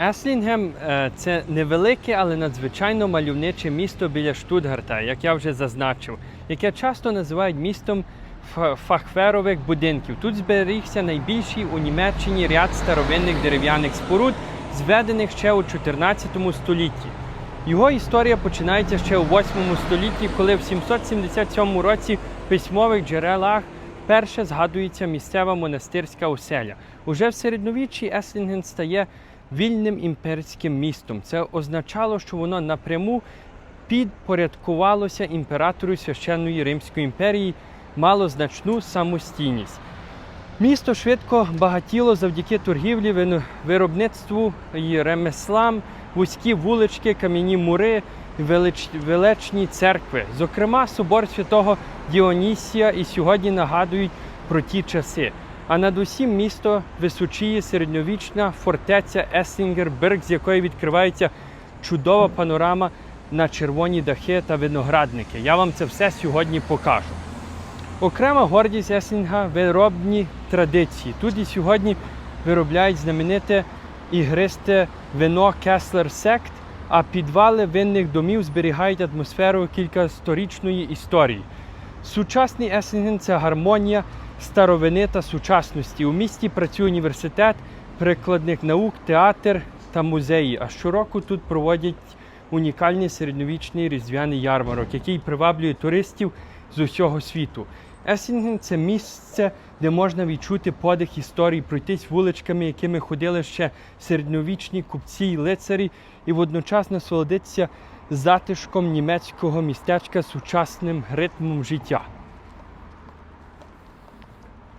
Еслінгем е, це невелике, але надзвичайно мальовниче місто біля Штутгарта, як я вже зазначив, яке часто називають містом фахверових будинків. Тут зберігся найбільший у Німеччині ряд старовинних дерев'яних споруд, зведених ще у 14 столітті. Його історія починається ще у 8 столітті, коли в 777 році в письмових джерелах вперше згадується місцева монастирська оселя. Уже в середньовіччі Еслінген стає вільним імперським містом. Це означало, що воно напряму підпорядкувалося імператору священної Римської імперії, мало значну самостійність. Місто швидко багатіло завдяки торгівлі, виробництву і ремеслам, вузькі вулички, кам'яні мури, велич, величні церкви. Зокрема, собор святого Діонісія і сьогодні нагадують про ті часи. А над усім місто височіє середньовічна фортеця Есінгерберг, з якої відкривається чудова панорама на червоні дахи та виноградники. Я вам це все сьогодні покажу. Окрема гордість Есінга виробні традиції. Тут і сьогодні виробляють знамените ігристе вино Кеслер Сект, а підвали винних домів зберігають атмосферу кількасторічної історії. Сучасний Есінген це гармонія старовини та сучасності. У місті працює університет прикладних наук, театр та музеї. А щороку тут проводять унікальний середньовічний різдвяний ярмарок, який приваблює туристів з усього світу. Есінген це місце, де можна відчути подих історії, пройтись вуличками, якими ходили ще середньовічні купці й лицарі, і водночас насолодитися затишком німецького містечка сучасним ритмом життя.